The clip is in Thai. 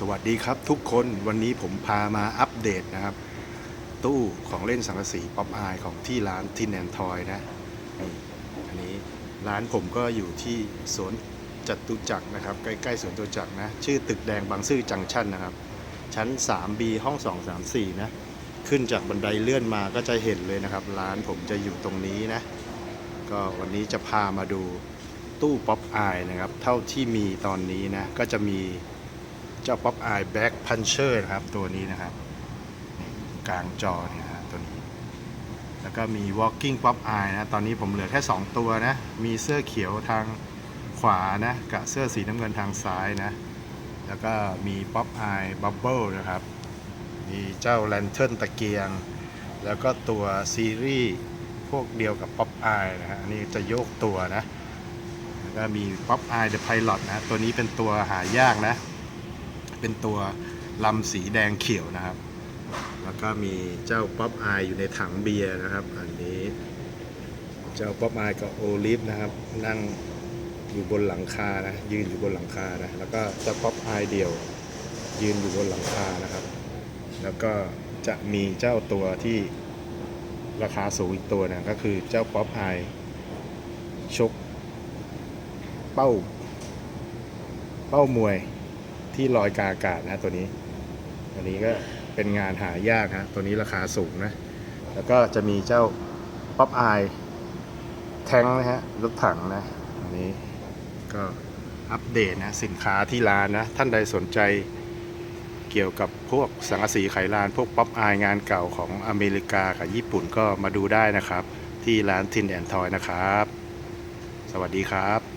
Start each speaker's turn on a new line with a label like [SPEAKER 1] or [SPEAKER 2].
[SPEAKER 1] สวัสดีครับทุกคนวันนี้ผมพามาอัปเดตนะครับ ตู้ของเล่นสังกะสีป๊อปอายของที่ร้านทินแอนทอยนะนี่อันนี้ร้านผมก็อยู่ที่สวนจตุจักรนะครับ ใกล้ๆสวนจตุจักรนะ ชื่อตึกแดงบางซื่อจังชั่นนะครับ ชั้น 3B ห้อง 234 นะ ขึ้นจากบันไดเลื่อนมาก็จะเห็นเลยนะครับ ร้านผมจะอยู่ตรงนี้นะ ก็วันนี้จะพามาดูตู้ป๊อปอายนะครับ เท่าที่มีตอนนี้นะก็จะมี เจ้าป๊อปอายแบ็คพันเชอร์นะครับ ตัวนี้นะครับ กลางจอเนี่ยนะตัวนี้ แล้วก็มี walking pop eye นะ ตอนนี้ผมเหลือแค่ 2 ตัวนะ มีเสื้อเขียวทางขวานะ กับเสื้อสีน้ำเงินทางซ้ายนะ แล้วก็มี pop eye bubble นะครับ มีเจ้าแลนเทิร์นตะเกียง แล้วก็ตัวซีรีส์พวกเดียวกับ Pop Eye นะฮะ อันนี้จะโยกตัวนะ แล้วก็มี Pop Eye The Pilot นะ ตัวนี้เป็นตัวหายากนะ เป็นตัวลำสีแดงเขียวนะครับ แล้วก็มีเจ้า Pop Eye อยู่ในถังเบียร์นะครับ อันนี้ เจ้า Pop Eye กับโอลิฟนะครับ นั่งอยู่บนหลังคานะ ยืนอยู่บนหลังคานะ แล้วก็เจ้า Pop Eye เดี่ยว ยืนอยู่บนหลังคานะครับ แล้วก็จะมีเจ้าตัวที่ราคาสูงอีกตัวนะก็คือเจ้าป๊อปไอชกเป้า เป้ามวย ที่ลอยกาอากาศนะตัวนี้ตัวนี้ก็เป็นงานหายากฮะตัวนี้ราคาสูงนะ แล้วก็จะมีเจ้าป๊อปไอแทงนะฮะรถถังนะอันนี้ก็อัปเดตนะสินค้าที่ร้านนะ ท่านใดสนใจเกี่ยวกับพวกสังกะสีไขลาน พวกป๊อปอายงานเก่าของอเมริกากับญี่ปุ่นก็มาดูได้นะครับ ที่ร้านทินแอนทอยนะครับ สวัสดีครับ